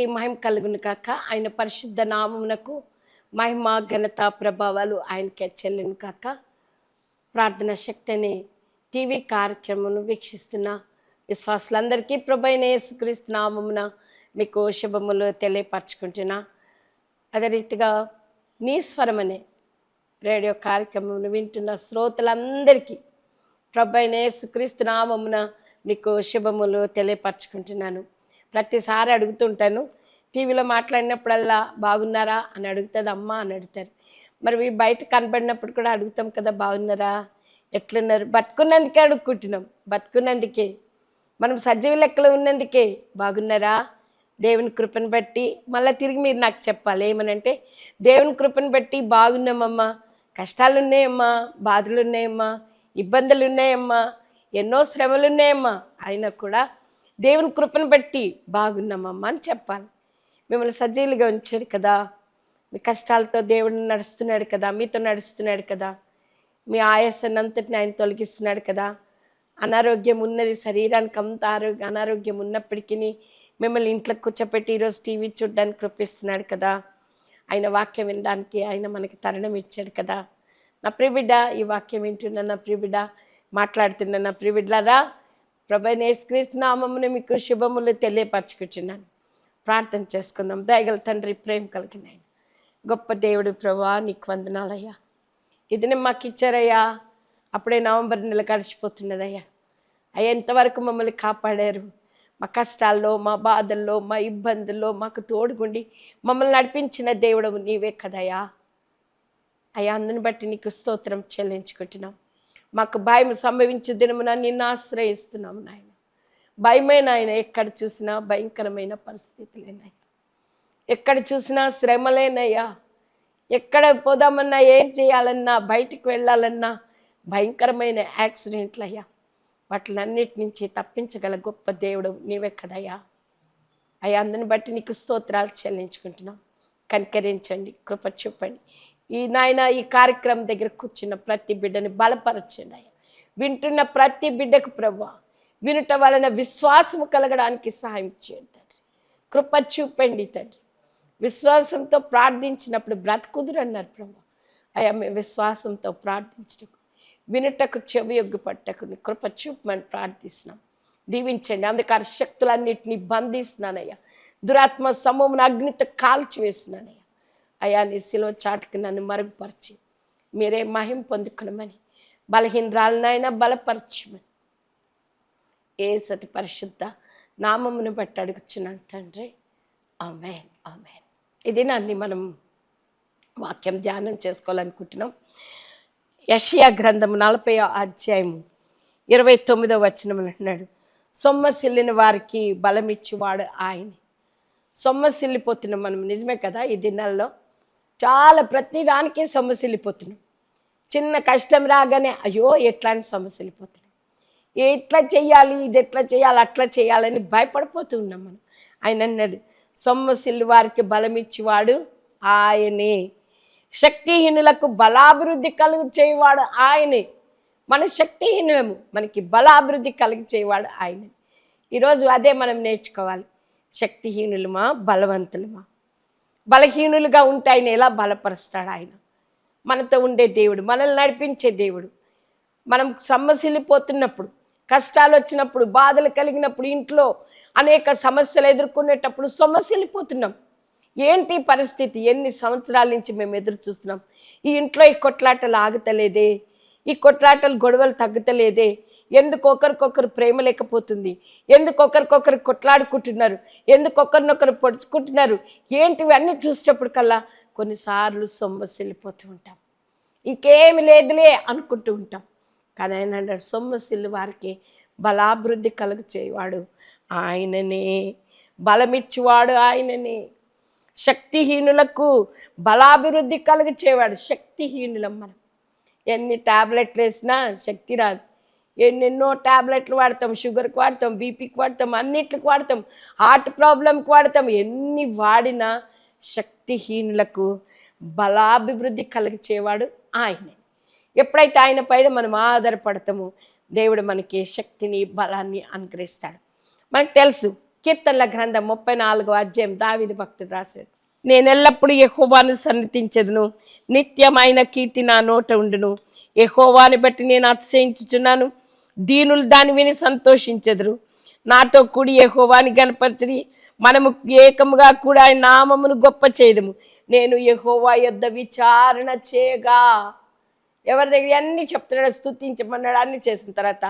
దేవునికి మహిమ కలుగును కాక ఆయన పరిశుద్ధ నామమునకు మహిమ ఘనత ప్రభావాలు ఆయనకే చెల్లును కాక ప్రార్థన శక్తి అనే టీవీ కార్యక్రమంను వీక్షిస్తున్న విశ్వాసులందరికీ ప్రభైన యేసుక్రీస్తు నామమున మీకు శుభములు తెలియపరచుకుంటున్నా. అదే రీతిగా నీ రేడియో కార్యక్రమం వింటున్న శ్రోతలందరికీ ప్రభైన యేసుక్రీస్తు నామమున మీకు శుభములు తెలియపరచుకుంటున్నాను. ప్రతిసారి అడుగుతుంటాను. టీవీలో మాట్లాడినప్పుడల్లా బాగున్నారా అని అడుగుతుంది అమ్మ అని అడుగుతారు. మరి మీ బయట కనబడినప్పుడు కూడా అడుగుతాం కదా బాగున్నారా? ఎట్లున్నారు? బతుకున్నందుకే అడుక్కుంటున్నాం. బతుకున్నందుకే. మనం సజీవ లెక్కలో ఉన్నందుకే బాగున్నారా? దేవుని కృపను బట్టి మళ్ళీ తిరిగి మీరు నాకు చెప్పాలి. ఏమనంటే దేవుని కృపను బట్టి బాగున్నామమ్మా. కష్టాలు ఉన్నాయమ్మా బాధలు ఉన్నాయమ్మా ఇబ్బందులు ఉన్నాయమ్మా ఎన్నో శ్రమలు ఉన్నాయమ్మా అయినా కూడా దేవుని కృపను బట్టి బాగున్నామమ్మా అని చెప్పాలి. మిమ్మల్ని సజీలుగా ఉంచాడు కదా. మీ కష్టాలతో దేవుడిని నడుస్తున్నాడు కదా. మీతో నడుస్తున్నాడు కదా. మీ ఆయాసాన్ని అంతటిని ఆయన తొలగిస్తున్నాడు కదా. అనారోగ్యం ఉన్నది శరీరానికి అంత ఆరోగ్య అనారోగ్యం ఉన్నప్పటికీ మిమ్మల్ని ఇంట్లో కూర్చోపెట్టి ఈరోజు టీవీ చూడడానికి కృపిస్తున్నాడు కదా. ఆయన వాక్యం వినడానికి ఆయన మనకి తరుణం ఇచ్చాడు కదా. నా ప్రిబిడ్డ ఈ వాక్యం వింటున్న నా ప్రిబిడ్డ మాట్లాడుతున్న నా ప్రిబిడ్లరా ప్రభా నేస్క్రీస్తు నామమును మీకు శుభములు తెలియపరచుకుంటున్నాను ప్రార్థన చేసుకుందాం. దయగల తండ్రి ప్రేమ కలిగిన గొప్ప దేవుడు ప్రభా నీకు వందనాలయ్యా. ఇది మాకు ఇచ్చారయ్యా. అప్పుడే నవంబర్ నెల గడిచిపోతున్నదయ్యా. అయ్యా ఎంతవరకు మమ్మల్ని కాపాడారు? మా కష్టాల్లో మా బాధల్లో మా ఇబ్బందుల్లో మాకు తోడుగుండి మమ్మల్ని నడిపించిన దేవుడు నీవే కదయ్యా. అయ్యా అందుని బట్టి నీకు స్తోత్రం చెల్లించుకుంటున్నాం. మాకు భయం సంభవించే దినమున నిన్ను ఆశ్రయిస్తున్నాము నాయన. భయమే ఆయన ఎక్కడ చూసినా భయంకరమైన పరిస్థితులేనాయన ఎక్కడ చూసినా శ్రమలేనయ్యా. ఎక్కడ పోదామన్నా ఏం చేయాలన్నా బయటికి వెళ్ళాలన్నా భయంకరమైన యాక్సిడెంట్లు అయ్యా వాటిలన్నిటి నుంచి తప్పించగల గొప్ప దేవుడు నీవే కదయ్యా. అయ్యా అందని బట్టి నీకు స్తోత్రాలు చెల్లించుకుంటున్నాం. కనికరించండి కృప చూపండి. ఈ నాయన ఈ కార్యక్రమం దగ్గర కూర్చున్న ప్రతి బిడ్డని బలపరచండి ఆయన వింటున్న ప్రతి బిడ్డకు ప్రభు వినుట వలన విశ్వాసము కలగడానికి సహాయం చేయండి తండ్రి. కృప చూపండి తండ్రి. విశ్వాసంతో ప్రార్థించినప్పుడు బ్రతుకుదురు అన్నారు ప్రభు అయ్యా మేము విశ్వాసంతో ప్రార్థించటకు వినుటకు చెవి యొగ్గు పట్టకు కృప చూపమని ప్రార్థిస్తున్నాం. దీవించండి అందుకని శక్తులన్నింటినీ బంధిస్తున్నానయ్యా. దురాత్మ సమూహం అగ్నితో కాల్చివేస్తున్నానయ్యా. అయా అయ్యా నీ శిలో చాటుకు నన్ను మరుగుపరిచి. మీరే మహిం పొందుకునమని. బలహీనరాలనైనా బలపరచమని. ఏ సతి పరిశుద్ధ నామమును బట్టి అడుగుచున్నాను తండ్రి. Amen amen. ఇది నన్ను మనం వాక్యం ధ్యానం చేసుకోవాలనుకుంటున్నాం. యషియా గ్రంథం నలభై అధ్యాయము ఇరవై తొమ్మిదో వచనం అంటున్నాడు సొమ్మసిల్లిన వారికి బలమిచ్చేవాడు ఆయన. సొమ్మసిల్లిపోతున్నాం మనం నిజమే కదా ఈ దినాల్లో? చాలా ప్రతిదానికే సమస్యలు సొమ్మసిల్లిపోతున్నాం చిన్న కష్టం రాగానే అయ్యో ఎట్లా అని సొమ్మసిల్లిపోతున్నాం ఎట్లా చేయాలి ఇది ఎట్లా చేయాలి అట్లా చేయాలని భయపడిపోతూ ఉన్నాం మనం. ఆయన అన్నాడు సమస్యలు వారికి బలమిచ్చేవాడు ఆయనే. శక్తిహీనులకు బలాభివృద్ధి కలుగు చేయవాడు ఆయనే. మన శక్తిహీనులము మనకి బలాభివృద్ధి కలిగి చేయవాడు ఆయన. ఈరోజు అదే మనం నేర్చుకోవాలి. శక్తిహీనులమా బలవంతులమా? బలహీనులుగా ఉంటే ఆయన ఎలా బలపరుస్తాడు ఆయన? మనతో ఉండే దేవుడు మనల్ని నడిపించే దేవుడు. మనం సమ్మసిల్లిపోతున్నప్పుడు కష్టాలు వచ్చినప్పుడు బాధలు కలిగినప్పుడు ఇంట్లో అనేక సమస్యలు ఎదుర్కొనేటప్పుడు సొమ్మసిల్లిపోతున్నాం ఏంటి పరిస్థితి? ఎన్ని సంవత్సరాల నుంచి మేము ఎదురు చూస్తున్నాం? ఈ ఇంట్లో ఈ కొట్లాటలు ఆగుతలేదే? ఈ కొట్లాటలు గొడవలు తగ్గుతలేదే? ఎందుకు ఒకరికొకరు ప్రేమ లేకపోతుంది? ఎందుకు ఒకరికొకరు కొట్లాడుకుంటున్నారు? ఎందుకు ఒకరినొకరు పొడుచుకుంటున్నారు? ఏంటివన్నీ చూసేటప్పుడు కల్లా కొన్నిసార్లు సొమ్మసిల్లిపోతూ ఉంటాం. ఇంకేమి లేదులే అనుకుంటూ ఉంటాం. కానీ ఆయన అన్నాడు సొమ్మసిల్లు వారికి బలాభివృద్ధి కలుగు చేయవాడు ఆయననే. బలమిచ్చువాడు ఆయననే. శక్తిహీనులకు బలాభివృద్ధి కలుగు చేయవాడు శక్తిహీనులం మనం. ఎన్ని టాబ్లెట్లు వేసినా శక్తి రాదు. ఎన్నెన్నో టాబ్లెట్లు వాడతాం షుగర్కి వాడతాం బీపీకి వాడతాం అన్నిటికి వాడతాం. హార్ట్ ప్రాబ్లంకి వాడతాం. ఎన్ని వాడినా శక్తిహీనులకు బలాభివృద్ధి కలిగించేవాడు ఆయనే. ఎప్పుడైతే ఆయన పైన మనం ఆధారపడతామో దేవుడు మనకి శక్తిని బలాన్ని అనుగ్రహిస్తాడు. మనకు తెలుసు కీర్తనల గ్రంథం ముప్పై నాలుగో అధ్యాయం దావిది భక్తుడు రాశాడు. నేను ఎల్లప్పుడూ యహోవాను సన్నిధించదును నిత్యమైన కీర్తి నా నోట ఉండును. యహోవాని బట్టి నేను అతిశయించుచున్నాను దీనులు దాని విని సంతోషించెదరు. నాతో కూడి యహోవాని గణపరచని మనము ఏకముగా కూడా ఆయన నామమును గొప్ప చేయదము నేను యహోవా యొద్ద విచారణ చేయగా. ఎవరి దగ్గర అన్ని చెప్తున్నాడు స్తుతించమన్నాడు అన్ని చేసిన తర్వాత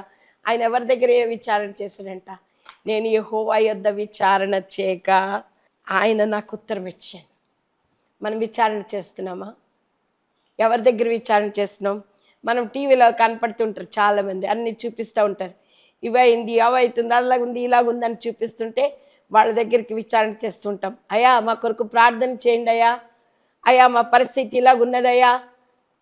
ఆయన ఎవరి దగ్గర ఏ విచారణ చేశాడంట? నేను యహోవా యొద్ద విచారణ చేయక ఆయన నాకు ఉత్తరం ఇచ్చాను మనం విచారణ చేస్తున్నామా? ఎవరి దగ్గర విచారణ చేస్తున్నాం? మనం టీవీలో కనపడుతుంటారు చాలామంది అన్ని చూపిస్తూ ఉంటారు. ఇవైంది అవైతుంది అలాగుంది ఇలాగుంది అని చూపిస్తుంటే వాళ్ళ దగ్గరికి విచారణ చేస్తుంటాం. అయ్యా మా కొరకు ప్రార్థన చేయండి అయ్యా. అయా మా పరిస్థితి ఇలాగున్నదయ్యా.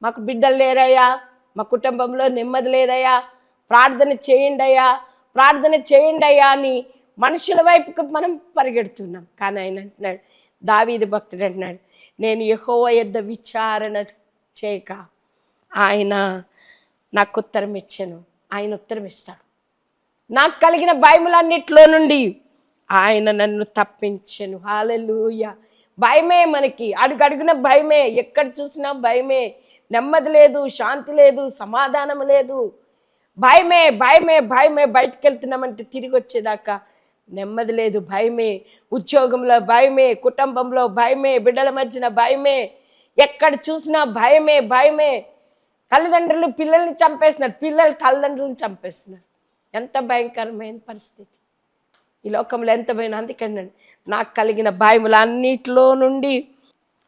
మాకు బిడ్డలు లేరయ్యా. మా కుటుంబంలో నెమ్మది లేదయ్యా. ప్రార్థన చేయండి అయ్యా. ప్రార్థన చేయండి అయ్యా అని మనుషుల వైపుకు మనం పరిగెడుతున్నాం. కానీ ఆయన అంటున్నాడు దావీది భక్తుడు అంటున్నాడు నేను యహోవ యొద్ద విచారణ చేయక ఆయన నాకు ఉత్తరం ఇచ్చాను. ఆయన ఉత్తరం ఇస్తాడు. నాకు కలిగిన భయములన్నిట్లో నుండి ఆయన నన్ను తప్పించాను. హాలెలుయ భయమే మనకి. అడుగడుగున భయమే. ఎక్కడ చూసినా భయమే. నెమ్మది లేదు శాంతి లేదు సమాధానం లేదు. భయమే భయమే భయమే బయటకు వెళ్తున్నామంటే తిరిగి వచ్చేదాకా నెమ్మది లేదు భయమే. ఉద్యోగంలో భయమే కుటుంబంలో భయమే బిడ్డల మధ్యన భయమే. ఎక్కడ చూసినా భయమే భయమే. తల్లిదండ్రులు పిల్లల్ని చంపేస్తున్నారు. పిల్లలు తల్లిదండ్రులను చంపేస్తున్నారు. ఎంత భయంకరమైన పరిస్థితి. ఈ లోకంలో ఎంత భయం అందుకని నాకు కలిగిన భయములన్నిటిలో నుండి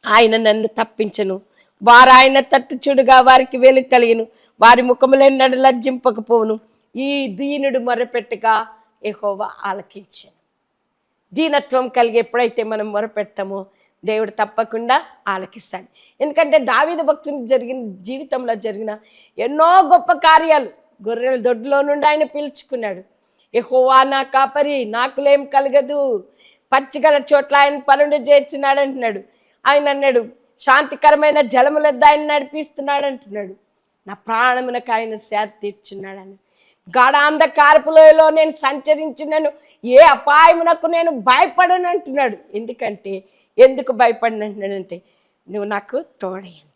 ఆయన నన్ను తప్పించను. వారు ఆయన తట్టు చూడుగా వారికి వెలుగు కలిగిను. వారి ముఖములో నడు లజ్జింపకపోను ఈ దీనుడు మొరపెట్టగా ఎహోవా ఆలకించాను దీనత్వం కలిగి ఎప్పుడైతే మనం మొరపెడతామో దేవుడు తప్పకుండా ఆలకిస్తాడు. ఎందుకంటే దావిద భక్తునికి జరిగిన జీవితంలో జరిగిన ఎన్నో గొప్ప కార్యాలు. గొర్రెల దొడ్లో నుండి ఆయన పిలుచుకున్నాడు. ఎహోవా నా కాపరి నాకులేం కలగదు. పచ్చిగల చోట్ల ఆయన పనులు చేర్చున్నాడు అంటున్నాడు ఆయన అన్నాడు శాంతికరమైన జలములద్ద ఆయన నడిపిస్తున్నాడు అంటున్నాడు నా ప్రాణమునకు ఆయన శాత తీర్చున్నాడని గాఢాంధకారపులో నేను సంచరించినను. ఏ అపాయమునకు నేను భయపడను అంటున్నాడు ఎందుకంటే ఎందుకు భయపడను నువ్వు నాకు తోడైంది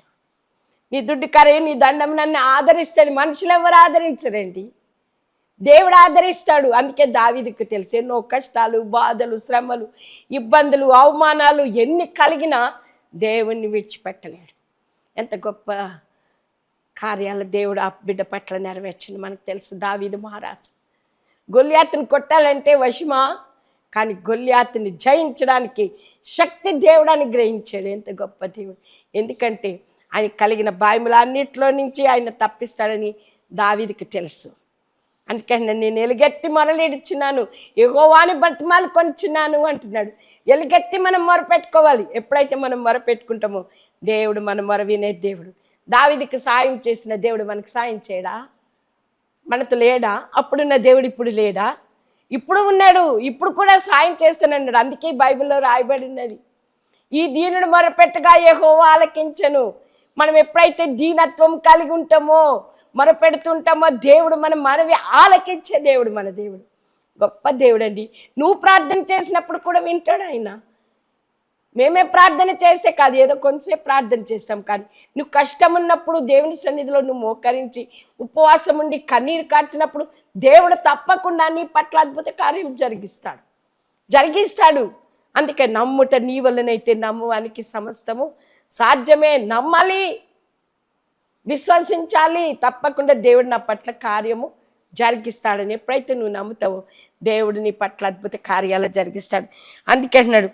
నీ దుడ్డు కరే నీ దండం నన్ను ఆదరిస్తే మనుషులు ఎవరు ఆదరించరండి. దేవుడు ఆదరిస్తాడు. అందుకే దావిదికి తెలుసు ఎన్నో కష్టాలు బాధలు శ్రమలు ఇబ్బందులు అవమానాలు ఎన్ని కలిగినా దేవుణ్ణి విడిచిపెట్టలేడు. ఎంత గొప్ప కార్యాలు దేవుడు ఆ బిడ్డ పట్ల నెరవేర్చింది మనకు తెలుసు. దావీదు మహారాజు గొల్యాతుని కొట్టాలంటే వశమా కానీ గొల్యాతుని జయించడానికి శక్తి దేవుడాన్ని గ్రహించాడు ఎంత గొప్ప దేవుడు. ఎందుకంటే ఆయన కలిగిన బాయములన్నిటిలో నుంచి ఆయన తప్పిస్తాడని దావిదికి తెలుసు. అందుకని నేను ఎలుగెత్తి మొరలిడుచున్నాను ఎగోవాని బతిమాలు కొనిచున్నాను అంటున్నాడు. ఎలుగెత్తి మనం మొరపెట్టుకోవాలి ఎప్పుడైతే మనం మొరపెట్టుకుంటామో దేవుడు మన మొర వినే దేవుడు. దావిదికి సాయం చేసిన దేవుడు మనకు సాయం చేయడా? మనతో లేడా? అప్పుడున్న దేవుడు ఇప్పుడు లేడా? ఇప్పుడు ఉన్నాడు ఇప్పుడు కూడా సాయం చేస్తానన్నాడు అందుకే బైబిల్లో రాయబడి ఉన్నది ఈ దీనుడు మొరపెట్టగా ఏహో ఆలకించను. మనం ఎప్పుడైతే దీనత్వం కలిగి ఉంటామో మొరపెడుతుంటామో దేవుడు మన మనవి ఆలకించే దేవుడు మన దేవుడు. గొప్ప దేవుడు అండి నువ్వు ప్రార్థన చేసినప్పుడు కూడా వింటాడు ఆయన. మేమే ప్రార్థన చేస్తే కాదు ఏదో కొంచెం ప్రార్థన చేస్తాం. కానీ నువ్వు కష్టం ఉన్నప్పుడు దేవుని సన్నిధిలో నువ్వు మోకరించి ఉపవాసం ఉండి కన్నీరు కార్చినప్పుడు దేవుడు తప్పకుండా నీ పట్ల అద్భుత కార్యం జరిగిస్తాడు. జరిగిస్తాడు. అందుకే నమ్ముట నీ వల్లనైతే నమ్మువానికి సమస్తము సాధ్యమే. నమ్మాలి విశ్వసించాలి తప్పకుండా దేవుడు నా పట్ల కార్యము జరిగిస్తాడని ఎప్పుడైతే నువ్వు నమ్ముతావో. దేవుడు నీ పట్ల అద్భుత కార్యాలు జరిగిస్తాడు. అందుకే అన్నాడు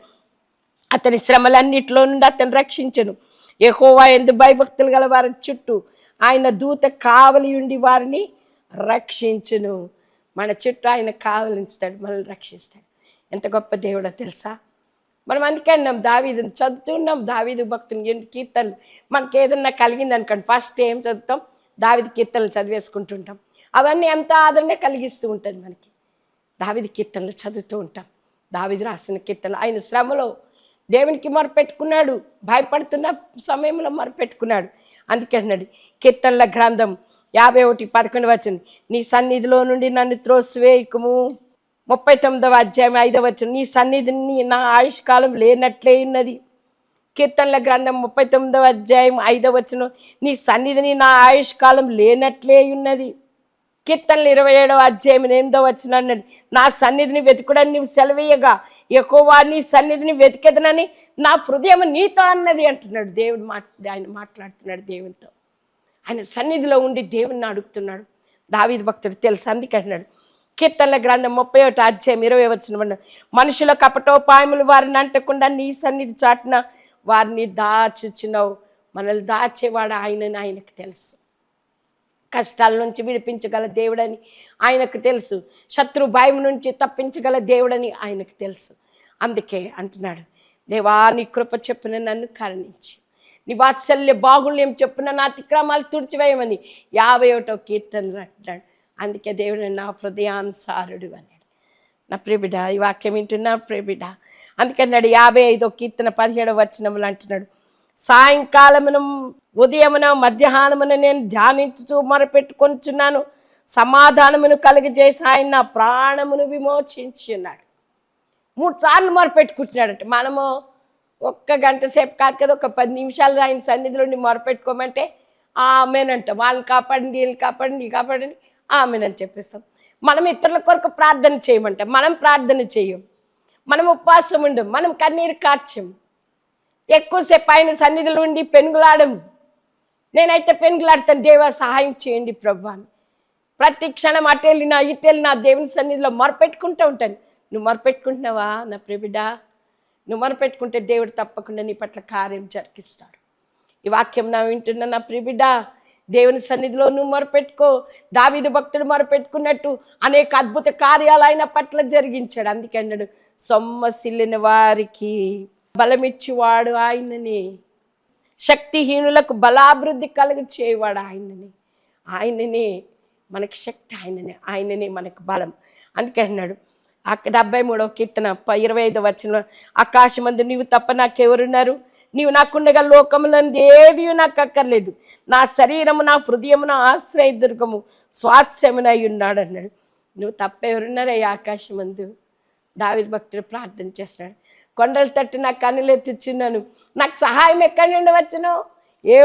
అతని శ్రమలన్నిటిలో నుండి అతను రక్షించను. ఎహోవా ఎందు భయభక్తులు గల వారి చుట్టూ ఆయన దూత కావలి ఉండి వారిని రక్షించును. మన చుట్టూ ఆయన కావలించుతాడు మనల్ని రక్షిస్తాడు. ఎంత గొప్ప దేవుడో తెలుసా? మనం అందుకే అన్నాం దావీదుని చదువుతున్నాం దావీదు భక్తుని ఎన్ని కీర్తనలు మనకి ఏదన్నా కలిగింది అనుకోండి ఫస్ట్ ఏం చదువుతాం? దావిది కీర్తనలు చదివేసుకుంటుంటాం అవన్నీ ఎంత ఆదరణ కలిగిస్తూ ఉంటుంది మనకి. దావిది కీర్తనలు చదువుతూ ఉంటాం. దావిది రాసిన కీర్తనలు ఆయన శ్రమలో దేవునికి మొరపెట్టుకున్నాడు భయపడుతున్న సమయంలో మొరపెట్టుకున్నాడు. అందుకే అన్నాడు కీర్తనల గ్రంథం యాభై ఒకటి పదకొండు వచ్చింది నీ సన్నిధిలో నుండి నన్ను త్రోసివేయకము. ముప్పై తొమ్మిదవ అధ్యాయం ఐదవ వచనం నీ సన్నిధిని నా ఆయుష్కాలం లేనట్లే ఉన్నది. కీర్తనల గ్రంథం ముప్పై తొమ్మిదవ అధ్యాయం ఐదవ వచ్చిన నీ సన్నిధిని నా ఆయుష్కాలం లేనట్లే ఉన్నది. కీర్తనలు ఇరవై ఏడవ అధ్యాయం ఎనిమిదో వచ్చిన అన్నాడు నా సన్నిధిని వెతుకుడని నీవు సెలవేయగా ఎక్కువ నీ సన్నిధిని వెతికెదనని నా హృదయం నీతో అన్నది అంటున్నాడు దేవుడు మా ఆయన మాట్లాడుతున్నాడు దేవునితో. ఆయన సన్నిధిలో ఉండి దేవుణ్ణి అడుగుతున్నాడు. దావీదు భక్తుడు తెలుసు అందుకే అంటున్నాడు. కీర్తనల గ్రంథం ముప్పై ఒకటి అధ్యాయం ఇరవై వచ్చిన మనుషుల కపటోపాయములు వారిని అంటకుండా నీ సన్నిధి చాటున వారిని దాచుచున్నావు. మనల్ని దాచేవాడు ఆయనని ఆయనకు తెలుసు. కష్టాల నుంచి విడిపించగల దేవుడని ఆయనకు తెలుసు. శత్రు భయం నుంచి తప్పించగల దేవుడని ఆయనకు తెలుసు. అందుకే అంటున్నాడు దేవా నీ కృప చెప్పున నన్ను కరుణించి. నీ వాత్సల్య బాగుళ్యం చెప్పున నా అతిక్రమాలు తుడిచివేయమని యాభై ఒకటో కీర్తనలు అంటున్నాడు. అందుకే దేవుడు నా హృదయానుసారుడు అన్నాడు. నా ప్రియబిడ ఈ వాక్యం వింటున్నా ప్రియబిడ అందుకన్నాడు యాభై ఐదో కీర్తన పదిహేడవ వచనములు అంటున్నాడు. సాయంకాలమున ఉదయమున మధ్యాహ్నమున నేను ధ్యానించుచు మొరపెట్టుకొనిచున్నాను. సమాధానమును కలిగజేసి ఆయన నా ప్రాణమును విమోచించున్నాడు మూడు సార్లు మొరపెట్టుకుంటున్నాడంట. మనము ఒక్క గంట సేపు కాదు కదా ఒక పది నిమిషాలు ఆయన సన్నిధిలో మొరపెట్టుకోమంటే ఆమెనంట. వాళ్ళని కాపాడండి వీళ్ళు కాపాడండి కాపాడండి ఆమెనని చెప్పిస్తాం. మనం ఇతరుల కొరకు ప్రార్థన చేయమంట. మనం ప్రార్థన చేయం. మనం ఉపవాసం ఉండం. మనం కన్నీరు కార్చం. ఎక్కువసేపు ఆయన సన్నిధిలో ఉండి పెనుగులాడము. నేనైతే పెనుగులాడతాను దేవా సహాయం చేయండి ప్రభు అని. ప్రతి క్షణం అటు ఇటెళ్ళినా దేవుని సన్నిధిలో మొరపెట్టుకుంటూ ఉంటాను. నువ్వు మొరపెట్టుకుంటున్నావా నా ప్రియబిడ్డ? నువ్వు మొరపెట్టుకుంటే దేవుడు తప్పకుండా నీ పట్ల కార్యం జరిగిస్తాడు. ఈ వాక్యం నా వింటున్న నా ప్రియబిడ్డ దేవుని సన్నిధిలో నువ్వు మొరపెట్టుకో. దావీదు భక్తుడు మొరపెట్టుకున్నట్టు అనేక అద్భుత కార్యాలు ఆయన పట్ల జరిగించాడు. అందుకే అన్నాడు సొమ్మసిల్లిన వారికి బలమిచ్చివాడు ఆయనని. శక్తిహీనులకు బలాభివృద్ధి కలుగు చేయవాడు ఆయనని. ఆయననే మనకి శక్తి ఆయననే ఆయననే మనకు బలం. అందుకే అన్నాడు అక్కడ డెబ్బై మూడవ కీర్తన ఇరవై ఐదు వచ్చిన ఆకాశమందు నీవు తప్ప నాకెవరున్నారు? నీవు నాకుండగా లోకములందు ఏది నాకు అక్కర్లేదు నా శరీరము నా హృదయము నా ఆశ్రయ దుర్గము స్వాత్స్యమునై ఉన్నాడు అన్నాడు. నువ్వు తప్ప ఎవరున్నారయ్యా ఆకాశమందు? దావిద భక్తుడు ప్రార్థన చేస్తున్నాడు. కొండలు తట్టి నాకు కన్నులెత్తిచ్చున్నాను నాకు సహాయం ఎక్కడి నుండి వచ్చును? ఏ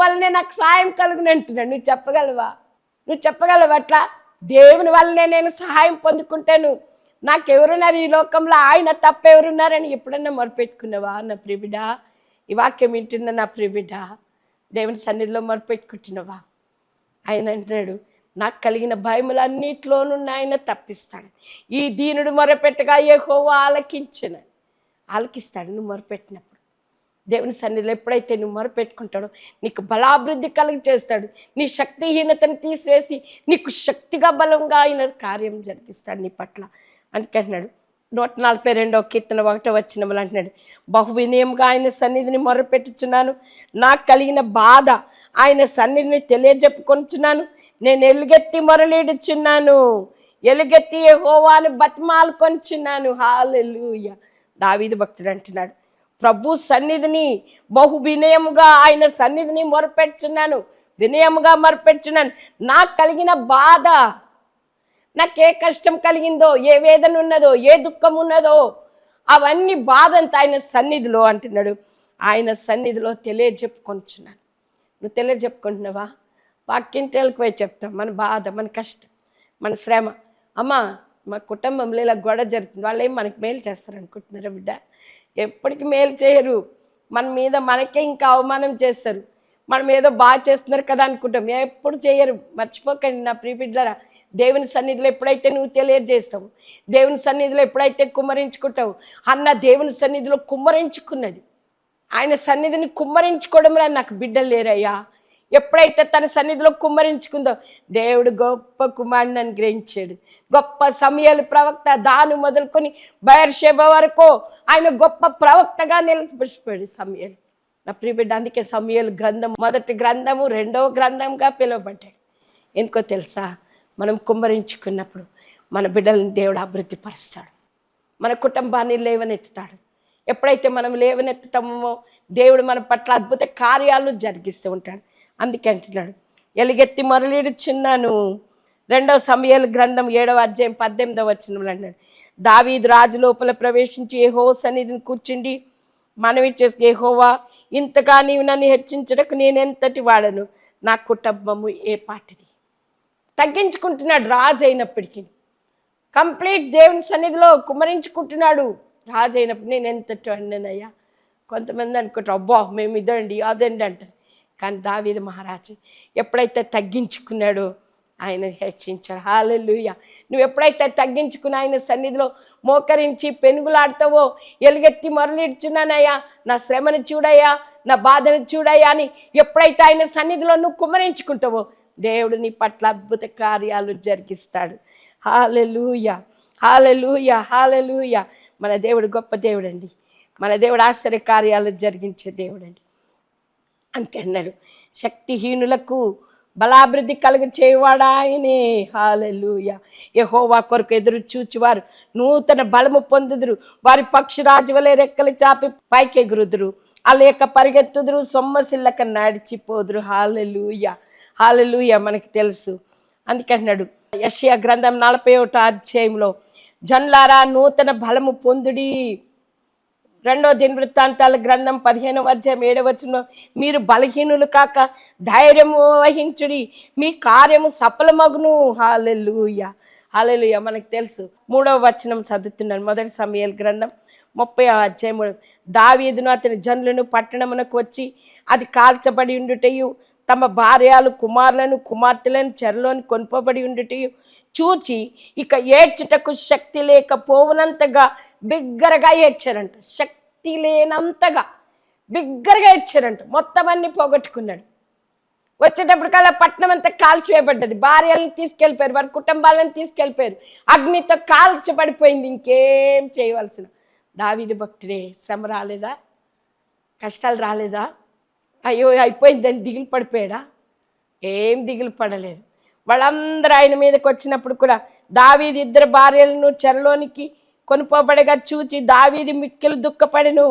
వల్లనే నాకు సహాయం కలుగును నువ్వు చెప్పగలవా? నువ్వు చెప్పగలవా అట్లా? దేవుని వల్లనే నేను సహాయం పొందుకుంటాను. నాకెవరున్నారు ఈ లోకంలో? ఆయన తప్ప ఎవరున్నారని ఎప్పుడన్నా మొరపెట్టుకున్నావా నా ప్రిబిడ ఈ వాక్యం వింటున్న నా ప్రిబిడ దేవుని సన్నిధిలో మొరపెట్టుకుంటున్నావా? ఆయన అంటున్నాడు నాకు కలిగిన భయములన్నిటిలోనూ ఆయన తప్పిస్తాడు. ఈ దీనుడు మొరపెట్టగా యెహోవా ఆలకించను. ఆలకిస్తాడు నువ్వు మొరపెట్టినప్పుడు. దేవుని సన్నిధిలో ఎప్పుడైతే నువ్వు మొరపెట్టుకుంటాడో నీకు బలాభివృద్ధి కలిగి చేస్తాడు నీ శక్తిహీనతను తీసివేసి నీకు శక్తిగా బలంగా ఆయన కార్యం జరిగిస్తాడు నీ పట్ల. అందుకంటున్నాడు నూట నలభై రెండో కీర్తన ఒకటో వచ్చినములు అంటున్నాడు బహు వినయంగా ఆయన సన్నిధిని మొరపెట్టుచున్నాను. నాకు కలిగిన బాధ ఆయన సన్నిధిని తెలియజెప్పుకొనిచున్నాను. నేను ఎలుగెత్తి మొరలేడుచున్నాను. ఎలుగెత్తి హోవాను బతిమాలు కొంచున్నాను హాలెలూయ. దావీదు భక్తుడు అంటున్నాడు ప్రభు సన్నిధిని బహు వినయముగా ఆయన సన్నిధిని మొరపెట్టున్నాను వినయముగా మొరపెట్టున్నాను నాకు కలిగిన బాధ నాకు ఏ కష్టం కలిగిందో ఏ వేదన ఉన్నదో ఏ దుఃఖం ఉన్నదో అవన్నీ బాధ ఆయన సన్నిధిలో అంటున్నాడు. ఆయన సన్నిధిలో తెలియజెప్పుకొంచున్నాను నువ్వు తెలియజెప్పుకుంటున్నావా? వాక్యం పోయి చెప్తాం. మన బాధ మన కష్టం మన శ్రమ. అమ్మా మా కుటుంబంలో ఇలా గొడవ జరుగుతుంది. వాళ్ళు ఏం మనకి మేలు చేస్తారు అనుకుంటున్నారా బిడ్డ? ఎప్పటికీ మేలు చేయరు. మన మీద మనకే ఇంకా అవమానం చేస్తారు. మనం ఏదో బాగా చేస్తున్నారు కదా అనుకుంటాం. ఎప్పుడు చేయరు. మర్చిపోకండి నా ప్రియ దేవుని సన్నిధిలో ఎప్పుడైతే నువ్వు తెలియజేస్తావు దేవుని సన్నిధిలో ఎప్పుడైతే కుమ్మరించుకుంటావు అన్న దేవుని సన్నిధిలో కుమ్మరించుకున్నది. ఆయన సన్నిధిని కుమ్మరించుకోవడంలో నాకు బిడ్డలు లేరయ్యా. ఎప్పుడైతే తన సన్నిధిలో కుమ్మరించుకుందో దేవుడు గొప్ప కుమారుని అనుగ్రహించాడు. గొప్ప సమయాలు ప్రవక్త దాను మొదలుకొని బయర్షేబ వరకు ఆయన గొప్ప ప్రవక్తగా నిలబడిపోయాడు సమయాలు. నా ప్రియబిడ్డ అందుకే సమయాలు గ్రంథం మొదటి గ్రంథము రెండవ గ్రంథంగా పిలువబడ్డాడు ఎందుకో తెలుసా? మనం కుమ్మరించుకున్నప్పుడు మన బిడ్డలను దేవుడు అభివృద్ధి పరుస్తాడు మన కుటుంబాన్ని లేవనెత్తుతాడు. ఎప్పుడైతే మనం లేవనెత్తుతామో దేవుడు మన పట్ల అద్భుత కార్యాలు జరిగిస్తూ ఉంటాడు. అందుకే అంటున్నాడు. ఎలుగెత్తి చిన్నాను రెండవ సమయాల గ్రంథం ఏడవ అధ్యాయం పద్దెనిమిదవ వచ్చిన అన్నాడు దావీదు రాజు లోపల ప్రవేశించి ఏ హో సన్నిధిని కూర్చుండి మనవి చేసి ఏహోవా ఇంతగా నీవు నన్ను హెచ్చించటకు నేను ఎంతటి వాడను? నా కుటుంబము ఏ పాటిది? తగ్గించుకుంటున్నాడు రాజు అయినప్పటికీ. కంప్లీట్ దేవుని సన్నిధిలో కుమరించుకుంటున్నాడు రాజు అయినప్పుడు నేను ఎంతటి వాడినయ్యా కొంతమంది అనుకుంటారు అబ్బా మేము ఇదండి అదండి అంటారు. కానీ దావీది మహారాజు ఎప్పుడైతే తగ్గించుకున్నాడో ఆయన హెచ్చించాడు. హాలెలుయ. నువ్వు ఎప్పుడైతే తగ్గించుకుని ఆయన సన్నిధిలో మోకరించి పెనుగులాడతావో ఎలుగెత్తి మరలిడ్చున్నానయ్యా నా శ్రమను చూడయ్యా నా బాధను చూడయ్యా అని ఎప్పుడైతే ఆయన సన్నిధిలో నువ్వు కుమరించుకుంటావో దేవుడు నీ పట్ల అద్భుత కార్యాలు జరిగిస్తాడు. హాలెలూయ. హాలెలూయ. హాలెలూయ. మన దేవుడు గొప్ప దేవుడండి. మన దేవుడు ఆశ్చర్య కార్యాలు జరిగించే దేవుడండి. అంతే శక్తిహీనులకు బలాభివృద్ధి కలుగ చేయవాడా ఆయనే హాలెలూయ. యహోవా కొరకు ఎదురు చూచివారు. నూతన బలము పొందుదురు. వారి పక్షిరాజు వలె రెక్కలు చాపి పైకి ఎగురుదురు అలేక పరిగెత్తుదురు. సొమ్మసిల్లక నడిచిపోదురు. హాలెలూయ. హాలెలూయ మనకి తెలుసు. అందుకంటున్నాడు యషియా గ్రంథం నలభై ఒకటో అధ్యాయంలో జన్లారా నూతన బలము పొందుడి. రెండో దినవృత్తాంతాల గ్రంథం పదిహేను అధ్యాయం ఏడవచనంలో మీరు బలహీనులు కాక ధైర్యము వహించుడి మీ కార్యము సఫలమగును. హాలెలుయ. హాలెలుయ మనకు తెలుసు. మూడవ వచనం చదువుతున్నాను మొదటి సమయాల గ్రంథం ముప్పై అధ్యాయం దావీదును అతని జనులను పట్టణమునకు వచ్చి అది కాల్చబడి ఉండుటయు తమ భార్యలు కుమారులను కుమార్తెలను చెరలోని కొనుపబడి ఉండుటయు చూచి ఇక ఏడ్చుటకు శక్తి లేకపోవునంతగా బిగ్గరగా ఏడ్చారంట. శక్తి లేనంతగా బిగ్గరగా ఏడ్చారంట. మొత్తం అన్ని పోగొట్టుకున్నాడు. వచ్చేటప్పటికల్లా పట్నం అంతా కాల్చివేయబడ్డది. భార్యలను తీసుకెళ్ళిపోయారు వారి కుటుంబాలను తీసుకెళ్ళిపోయారు. అగ్నితో కాల్చబడిపోయింది. ఇంకేం చేయవలసిన? దావిది భక్తుడే శ్రమ రాలేదా? కష్టాలు రాలేదా? అయ్యో అయిపోయిందని దిగులు పడిపోయాడా? ఏం దిగులు పడలేదు. వాళ్ళందరూ ఆయన మీదకి వచ్చినప్పుడు కూడా దావీది ఇద్దరు భార్యలను చెరలోనికి కొనుపోబడగా చూచి దావీది మిక్కిలు దుఃఖపడిను.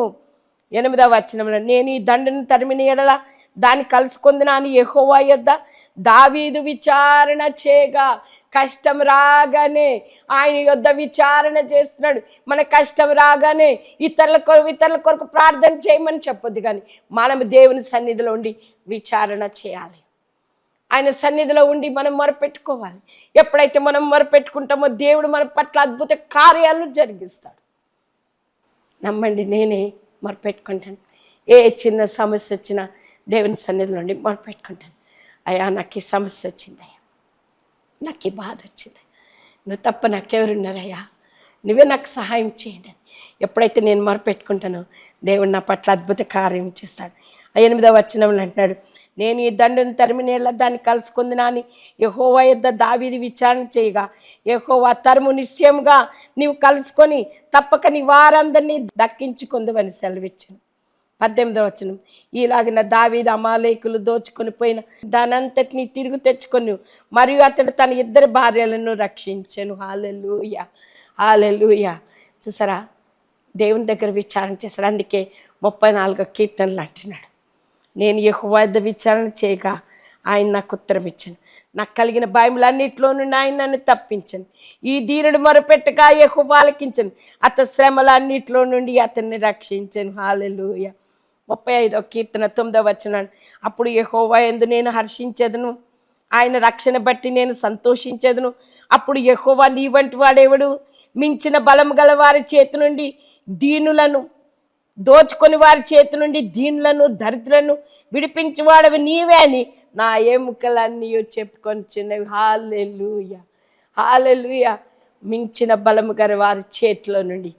ఎనిమిదవ వచనంలో నేను ఈ దండను తరిమిన ఎడల దాన్ని కలుసుకుందినాను ఎహోవా యొద్ద దావీదు విచారణ చేయగా కష్టం రాగానే ఆయన యొద్ద విచారణ చేస్తున్నాడు. మన కష్టం రాగానే ఇతరుల కొరకు ఇతరుల కొరకు ప్రార్థన చేయమని చెప్పొద్దు కానీ మనం దేవుని సన్నిధిలో ఉండి విచారణ చేయాలి. ఆయన సన్నిధిలో ఉండి మనం మొరపెట్టుకోవాలి. ఎప్పుడైతే మనం మొరపెట్టుకుంటామో దేవుడు మన పట్ల అద్భుత కార్యాలు జరిగిస్తాడు. నమ్మండి నేనే మొరపెట్టుకుంటాను. ఏ చిన్న సమస్య వచ్చినా దేవుని సన్నిధిలో ఉండి మొరపెట్టుకుంటాను. అయ్యా నాకు ఈ సమస్య వచ్చింది అయ్యా. నాకు ఈ బాధ వచ్చింది. నువ్వు తప్ప నాకెవరున్నారయ్యా? నువ్వే నాకు సహాయం చేయండి అని. ఎప్పుడైతే నేను మొరపెట్టుకుంటానో దేవుడు నా పట్ల అద్భుత కార్యం చేస్తాడు. ఆ ఎనిమిదవ వచనంలో అంటున్నాడు నేను ఈ దండను తరిమినేళ్ళ దాన్ని కలుసుకుంది నాని. యహోవా యొద్ద దావీది విచారణ చేయగా యహోవా తరుము నిశ్చయముగా నీవు కలుసుకొని తప్పక నీ వారందరినీ దక్కించుకుందవని సెలవిచ్చాను. పద్దెనిమిదవ వచనం. ఈలాగిన దావీది అమాలేకులు దోచుకొని పోయిన దానంతటిని తిరిగి తెచ్చుకొని మరియు అతడు తన ఇద్దరు భార్యలను రక్షించాను. హాలెలుయ! హాలెలుయ! చూసారా? దేవుని దగ్గర విచారణ చేశాడు. అందుకే ముప్పై నాలుగో కీర్తనలు అంటున్నాడు. నేను యెహోవా వద్ద విచారణ చేయగా ఆయన నాకు ఉత్తరం ఇచ్చాను నాకు కలిగిన భయములన్నింటిలో నుండి ఆయన నన్ను తప్పించను. ఈ దీనుడు మొరపెట్టగా ఎక్కువ ఆలకించను. అత శ్రమలన్నింటిలో నుండి అతన్ని రక్షించను. హాలెలుయ. ముప్పై ఐదో కీర్తన తొమ్మిదో వచ్చినాడు అప్పుడు యహోవా ఎందు నేను హర్షించేదను. ఆయన రక్షణ బట్టి నేను సంతోషించేదను. అప్పుడు యహోవా నీ వంటి వాడేవాడు? మించిన బలం గల వారి చేతి నుండి దీనులను దోచుకొని వారి చేతి నుండి దీనులను దరిద్రులను విడిపించేవాడవి నీవే అని నా ఎముకలన్నీ చెప్పుకొని చిన్నవి. Hallelujah hallelujah. మించిన బలము గారు వారి చేతిలో నుండి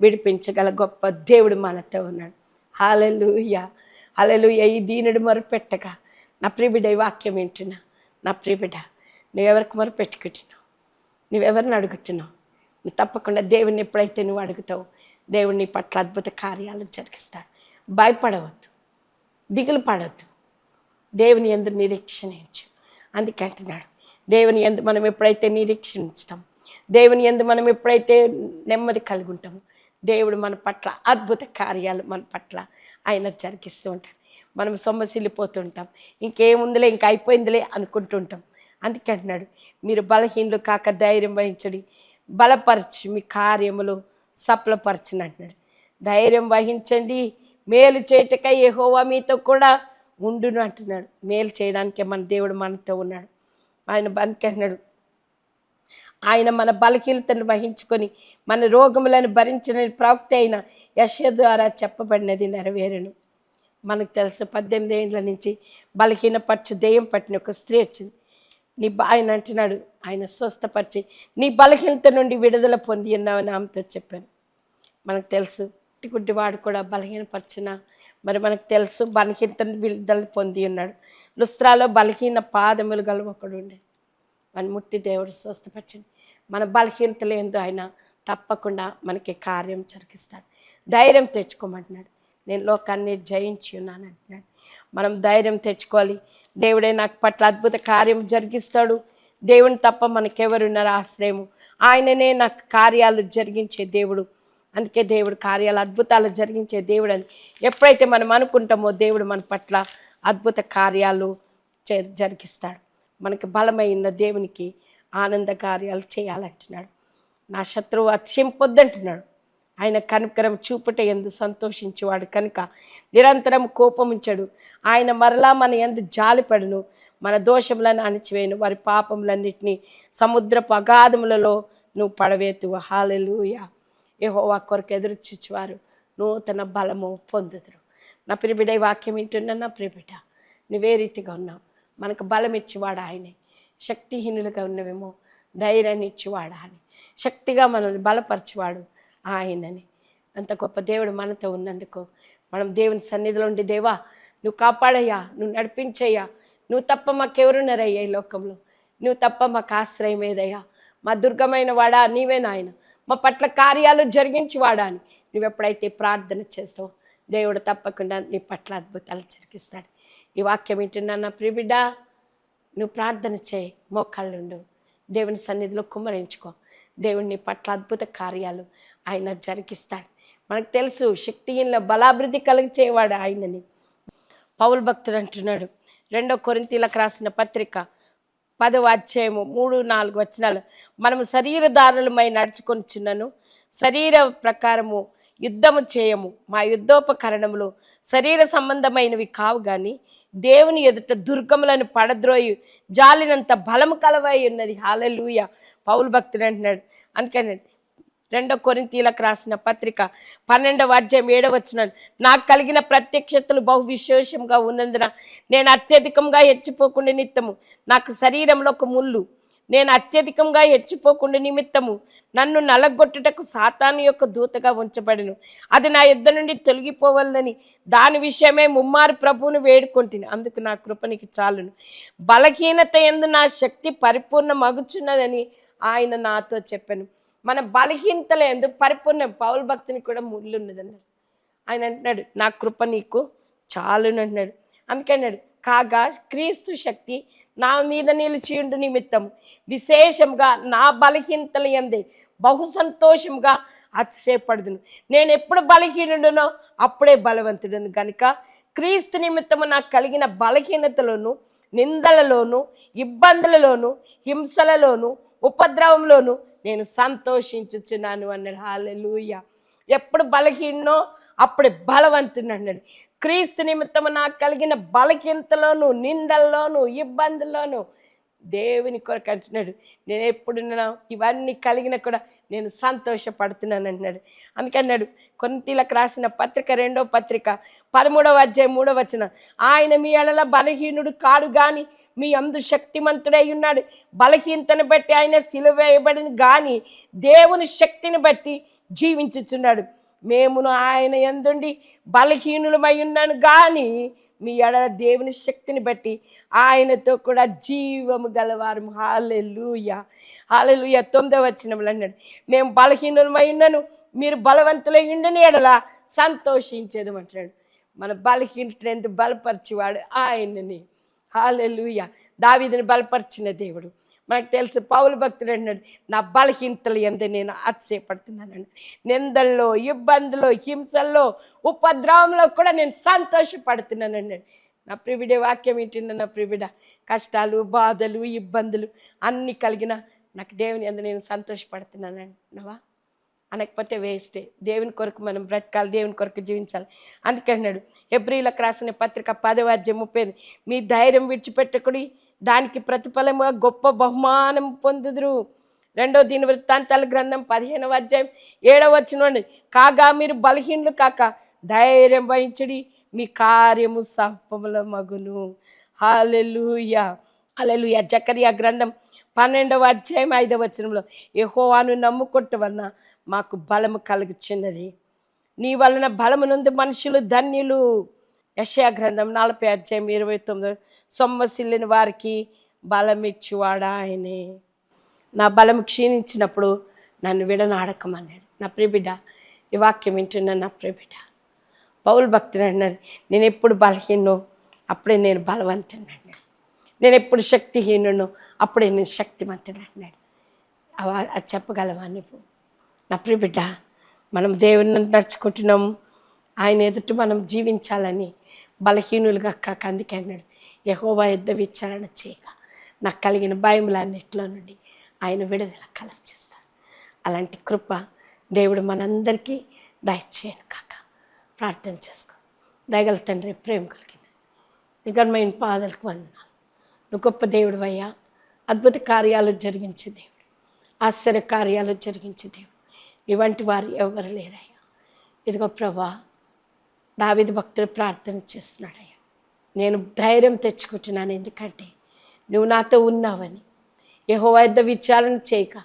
విడిపించగల గొప్ప దేవుడు మనతో ఉన్నాడు. Hallelujah hallelujah. ఈ దీనుడు మొరపెట్టగా నా ప్రియబిడ్డ ఈ వాక్యం వింటున్నా. నా ప్రియబిడ్డ నువ్వెవరికి మొరపెట్టుకుంటున్నావు? నువ్వెవరిని అడుగుతున్నావు? నువ్వు తప్పకుండా దేవుని ఎప్పుడైతే నువ్వు అడుగుతావు దేవుడిని పట్ల అద్భుత కార్యాలు జరిగిస్తాడు. భయపడవద్దు. దిగులు పడవద్దు. దేవుని ఎందు నిరీక్షణ ఇచ్చు అందుకే అంటున్నాడు. దేవుని ఎందు మనం ఎప్పుడైతే నిరీక్షణ ఉంచుతాం దేవుని ఎందు మనం ఎప్పుడైతే నెమ్మది కలిగి ఉంటామో దేవుడు మన పట్ల అద్భుత కార్యాలు మన పట్ల ఆయన జరిగిస్తూ ఉంటాడు. మనం సొమ్మసిల్లిపోతుంటాం ఇంకేముందిలే ఇంకా అయిపోయిందిలే అనుకుంటుంటాం అందుకే అంటున్నాడు. మీరు బలహీనులు కాక ధైర్యం వహించడి బలపరచి మీ కార్యములు సఫలపరచని అంటున్నాడు ధైర్యం వహించండి. మేలు చేయటకై యెహోవా మీతో కూడా ఉండును అంటున్నాడు. మేలు చేయడానికే మన దేవుడు మనతో ఉన్నాడు. ఆయన అందుకే అంటున్నాడు. ఆయన మన బలహీనతను వహించుకొని మన రోగములను భరించిన ప్రవక్త అయిన యశ ద్వారా చెప్పబడినది నెరవేరును. మనకు తెలుసు పద్దెనిమిది ఏళ్ళ నుంచి బలహీన పచ్చు దెయ్యం పట్టిన ఒక స్త్రీ వచ్చింది. నీ బ- ఆయన అంటున్నాడు ఆయన స్వస్థపరిచి నీ బలహీనత నుండి విడుదల పొంది ఉన్నావని ఆమెతో చెప్పాను. మనకు తెలుసు గుడ్డి వాడు కూడా బలహీనపరిచిన మరి మనకు తెలుసు బలహీనత విడుదల పొంది ఉన్నాడు. లుస్త్రాలో బలహీన పాదములు గల ఒకడు ఉండే. మన ముట్టి దేవుడు స్వస్థపరచండి. మన బలహీనతలు ఏందో ఆయన తప్పకుండా మనకి కార్యం జరిగిస్తాడు. ధైర్యం తెచ్చుకోమంటున్నాడు. నేను లోకాన్ని జయించి ఉన్నాను అంటున్నాడు. మనం ధైర్యం తెచ్చుకోవాలి. దేవుడే నాకు పట్ల అద్భుత కార్యం జరిగిస్తాడు. దేవుని తప్ప మనకెవరున్నారు ఆశ్రయము. ఆయననే నాకు కార్యాలు జరిగించే దేవుడు. అందుకే దేవుడు కార్యాలు అద్భుతాలు జరిగించే దేవుడు అని ఎప్పుడైతే మనం అనుకుంటామో దేవుడు మన పట్ల అద్భుత కార్యాలు చే- జరిగిస్తాడు. మనకి బలమైన దేవునికి ఆనంద కార్యాలు చేయాలంటున్నాడు. నా శత్రువు అతిశింపొద్దంటున్నాడు ఆయన కనకరం చూపుట ఎందు సంతోషించేవాడు కనుక నిరంతరం కోపముంచడు. ఆయన మరలా మన ఎందు జాలిపడును. మన దోషములను అణిచివేయను. వారి పాపములన్నిటినీ సముద్రపు అగాధములలో నువ్వు పడవేతు హాలెలూయ ఆ కొరకు ఎదురు చూచేవారు నూతన బలము పొందుదురు. నా ప్రిబిడ వాక్యం వింటున్నా నా ప్రిబిడ నువ్వే రీతిగా ఉన్నావు. మనకు బలం ఇచ్చేవాడు ఆయనే. శక్తిహీనులుగా ఉన్నవేమో ధైర్యాన్ని ఇచ్చేవాడు అని శక్తిగా మనల్ని బలపరిచేవాడు. ఆయనని. అంత గొప్ప దేవుడు మనతో ఉన్నందుకు మనం దేవుని సన్నిధిలో ఉండి దేవా నువ్వు కాపాడయ్యా నువ్వు నడిపించయ్యా నువ్వు తప్ప మాకెవరున్నారయ్యా ఈ లోకంలో? నువ్వు తప్ప మాకు ఆశ్రయం ఏదయ్యా? మా దుర్గమైన వాడా నీవే నాయన. మా పట్ల కార్యాలు జరిగించి వాడా అని నువ్వెప్పుడైతే ప్రార్థన చేస్తావు దేవుడు తప్పకుండా నీ పట్ల అద్భుతాలు జరిగిస్తాడు. ఈ వాక్యం ఏంటన్నా నా ప్రిబిడ్డ నువ్వు ప్రార్థన చేయి మోకాళ్ళుండు. దేవుని సన్నిధిలో కుమ్మరించుకో. దేవుడిని పట్ల అద్భుత కార్యాలు ఆయన జరిగిస్తాడు. మనకు తెలుసు శక్తిహీన బలాభివృద్ధి కలిగించేవాడు ఆయనని. పౌల్ భక్తుడు అంటున్నాడు రెండో కొరింతీలకు రాసిన పత్రిక పదవ అధ్యాయము మూడు నాలుగు వచనాలు. మనము శరీరదారులమై నడుచుకొనిచున్నను శరీర ప్రకారము యుద్ధము చేయము. మా యుద్ధోపకరణములు శరీర సంబంధమైనవి కావు కానీ దేవుని ఎదుట దుర్గములను పడద్రోయి జాలినంత బలము కలవై ఉన్నది హాలలుయ పౌలు భక్తుడు అంటున్నాడు అందుకని రెండో కొరింతీలకు రాసిన పత్రిక పన్నెండవ అధ్యాయం ఏడవ వచ్చిన నాకు కలిగిన ప్రత్యక్షతలు బహు విశేషంగా ఉన్నందున నేను అత్యధికంగా హెచ్చిపోకుండా నిత్తము నాకు శరీరంలో ఒక ముళ్ళు. నేను అత్యధికంగా హెచ్చిపోకుండా నిమిత్తము నన్ను నలగొట్టుటకు సాతాను యొక్క దూతగా ఉంచబడిను. అది నా యుద్ధ నుండి తొలగిపోవాలని దాని విషయమే ముమ్మారు ప్రభువును వేడుకొంటిని. అందుకు నా కృపనికి చాలును. బలహీనత ఎందు నా శక్తి పరిపూర్ణ మగుచున్నదని ఆయన నాతో చెప్పాను. మన బలహీనతల ఎందుకు పరిపూర్ణ పౌల భక్తిని కూడా ముళ్ళు ఉన్నదన్నాడు. ఆయన అంటున్నాడు నా కృప నీకు చాలును అంటున్నాడు. అందుకన్నాడు కాగా క్రీస్తు శక్తి నా మీద నిలిచియుండు నిమిత్తం విశేషంగా నా బలహీనతల ఎందే బహు సంతోషంగా అతిశయపడుదును. నేను ఎప్పుడు బలహీనుడునో అప్పుడే బలవంతుడును కనుక క్రీస్తు నిమిత్తము నాకు కలిగిన బలహీనతలోను నిందలలోను ఇబ్బందులలోను హింసలలోను ఉపద్రవంలోను నేను సంతోషించుచున్నాను అన్నాడు. హాలెలుయ ఎప్పుడు బలహీనో అప్పుడు బలవంతుడు అన్నాడు. క్రీస్తు నిమిత్తము నాకు కలిగిన బలహీనతలోను నిందల్లోను ఇబ్బందుల్లోను దేవుని కొరకు అంటున్నాడు. నేను ఎప్పుడున్నా ఇవన్నీ కలిగిన కూడా నేను సంతోషపడుతున్నాను అంటున్నాడు. అందుకన్నాడు కొంతీలకు రాసిన పత్రిక రెండో పత్రిక పదమూడవ అధ్యాయం మూడవ వచ్చిన ఆయన మీ ఎడల బలహీనుడు కాడు గాని మీ అందు శక్తిమంతుడై ఉన్నాడు. బలహీనతను బట్టి ఆయన సిలువేయబడిన గాని దేవుని శక్తిని బట్టి జీవించుచున్నాడు. మేమును ఆయన ఎందుండి బలహీనులమై ఉన్నాను కానీ మీ ఎడల దేవుని శక్తిని బట్టి ఆయనతో కూడా జీవము గలవారు. హాలెలుయ హాలెలుయ తొమ్మిదవ వచ్చినములు అన్నాడు. మేము బలహీనులమై ఉన్నాను మీరు బలవంతులై ఉండని ఎడల సంతోషించేది అంటున్నాడు. మన బలహీనతను బలపరిచేవాడు ఆయనని. హాలెలుయ దావిదిని బలపరిచిన దేవుడు. మనకు తెలుసు పౌలు భక్తుడు అన్నాడు నా బలహీనతలు ఎందు నేను ఆశ్చర్యపడుతున్నానండి నిందల్లో ఇబ్బందులు హింసల్లో ఉపద్రవంలో కూడా నేను సంతోషపడుతున్నాను అన్నాడు నా ప్రివిడే వాక్యం ఏంటంటే నా ప్రివిడ కష్టాలు బాధలు ఇబ్బందులు అన్నీ కలిగిన నాకు దేవుని ఎందు నేను సంతోషపడుతున్నానన్నావా అనకపోతే వేస్టే. దేవుని కొరకు మనం బ్రతకాలి దేవుని కొరకు జీవించాలి. అందుకే అన్నాడు ఎబ్రిలకు రాసిన పత్రిక పదవాద్యం ముప్పై మీ ధైర్యం విడిచిపెట్టకుడి దానికి ప్రతిఫలముగా గొప్ప బహుమానం పొందుదురు. రెండో దీని వృత్తాంతాల గ్రంథం పదిహేనవ అధ్యాయం ఏడవ వచ్చిన కాగా మీరు బలహీనులు కాక ధైర్యం వహించడి మీ కార్యము సఫల మగును. హాలెలుయ హాలెలుయ జకరియా గ్రంథం పన్నెండవ అధ్యాయం ఐదవ వచనంలో యహోవాను నమ్ముకొట్టు వలన మాకు బలము కలుగుచున్నది. నీ వలన బలమునందు మనుషులు ధన్యులు. యషయా గ్రంథం నలభై అధ్యాయం ఇరవై తొమ్మిది సొమ్మసిల్లిన వారికి బలం ఆయనే. నా బలం క్షీణించినప్పుడు నన్ను విడనాడకమన్నాడు. నా ప్రియబిడ్డ ఈ వాక్యం వింటున్నా నా ప్రియబిడ్డ. పౌలు భక్తుడు అన్నాడు నేను ఎప్పుడు బలహీనో అప్పుడే నేను బలవంతుడు అన్నాడు. నేను ఎప్పుడు శక్తిహీనును అప్పుడే నేను శక్తిమంతుడు అన్నాడు. అవ- అది చెప్పగలవా నువ్వు నా ప్రియబిడ్డ మనం దేవుని నడుచుకుంటున్నాం ఆయన ఎదుట మనం జీవించాలని బలహీనులుగా కాక అందుకే అన్నాడు. యహోవా యుద్ధ విచారణ చేయగా నాకు కలిగిన భయములన్నిట్లో నుండి ఆయన విడుదల కలగచేస్తాడు అలాంటి కృప దేవుడు మనందరికీ దయచేయను కాక. ప్రార్థన చేసుకో. దయగల తండ్రి ప్రేమ కలిగిన నిఘన్మైన పాదలకు వందనాలు. నువ్వు గొప్ప దేవుడు అయ్యా అద్భుత కార్యాలు జరిగించే దేవుడు. ఆశ్చర్య కార్యాలు జరిగించే దేవుడు. ఇవంటి వారు ఎవరు లేరయ్యా? ఇదిగో ప్రభా దావిది భక్తుడు ప్రార్థన చేస్తున్నాడయ్యా. నేను ధైర్యం తెచ్చుకుంటున్నాను. ఎందుకంటే నువ్వు నాతో ఉన్నావని. యహో వద్ద విచారణ చేయక.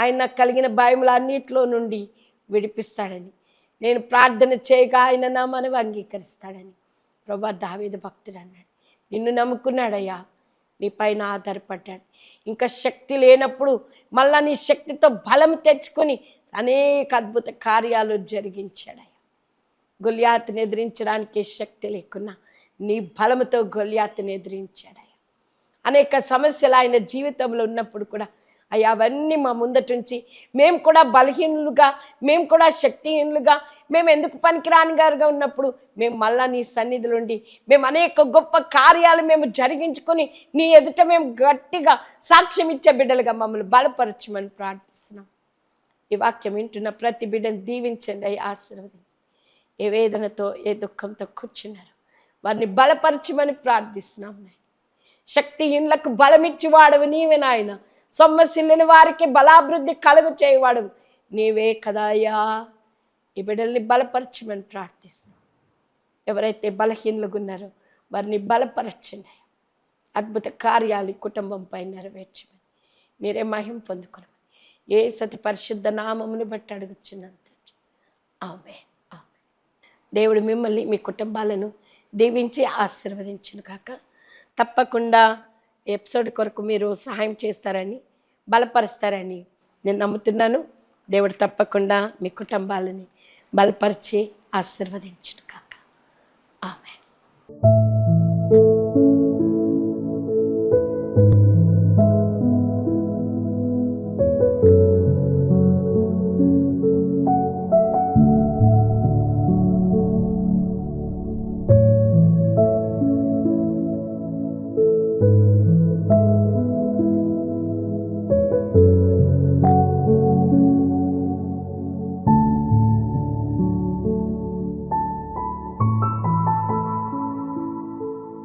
ఆయన నాకు కలిగిన భయములు అన్నిటిలో నుండి విడిపిస్తాడని. నేను ప్రార్థన చేయక ఆయన నా మనవి అంగీకరిస్తాడని. ప్రభా దావేద భక్తుడు అన్నాడు. నిన్ను నమ్ముకున్నాడయ్యా. నీ పైన ఆధారపడ్డాడు. ఇంకా శక్తి లేనప్పుడు మళ్ళా నీ శక్తితో బలం తెచ్చుకొని అనేక అద్భుత కార్యాలు జరిగించాడయ్యా. గొలియాతుని ఎదిరించడానికి శక్తి లేకున్నా నీ బలముతో గొలియాతుని ఎదిరించాడయ్యా అనేక సమస్యలు ఆయన జీవితంలో ఉన్నప్పుడు కూడా అయ్యా అవన్నీ మా ముందటుంచి మేము కూడా బలహీనులుగా మేము కూడా శక్తిహీనులుగా మేము ఎందుకు పనికిరాని గారుగా ఉన్నప్పుడు మేము మళ్ళా నీ సన్నిధిలో ఉండి మేము అనేక గొప్ప కార్యాలు మేము జరిగించుకొని నీ ఎదుట మేము గట్టిగా సాక్ష్యం ఇచ్చే బిడ్డలుగా మమ్మల్ని బలపరచమని ప్రార్థిస్తున్నాం. ఈ వాక్యం వింటున్న ప్రతి బిడ్డను దీవించండి అయ్యా ఆశీర్వదించి ఏ వేదనతో ఏ దుఃఖంతో కూర్చున్నారు. వారిని బలపరచమని ప్రార్థిస్తున్నాం నాయన. శక్తిహీనులకు బలమిచ్చి వాడవు నీవే నాయన. సొమ్మసిల్లిన వారికి బలాభివృద్ధి కలుగు చేయవాడవు నీవే కదాయా ఈ బిడ్డల్ని బలపరచమని ప్రార్థిస్తున్నాం. ఎవరైతే బలహీనులుగా ఉన్నారో వారిని బలపరచండి. అద్భుత కార్యాలు కుటుంబంపై నెరవేర్చమని మీరే మహిం పొందుకున్నామని ఏ సతి పరిశుద్ధ నామముని బట్టి అడుగుచున్నాను తండ్రి. ఆమె ఆమె దేవుడు మిమ్మల్ని మీ కుటుంబాలను దీవించి ఆశీర్వదించును కాక. తప్పకుండా ఎపిసోడ్ కొరకు మీరు సహాయం చేస్తారని బలపరుస్తారని నేను నమ్ముతున్నాను. దేవుడు తప్పకుండా మీ కుటుంబాలని బలపరిచి ఆశీర్వదించును కాక. ఆమె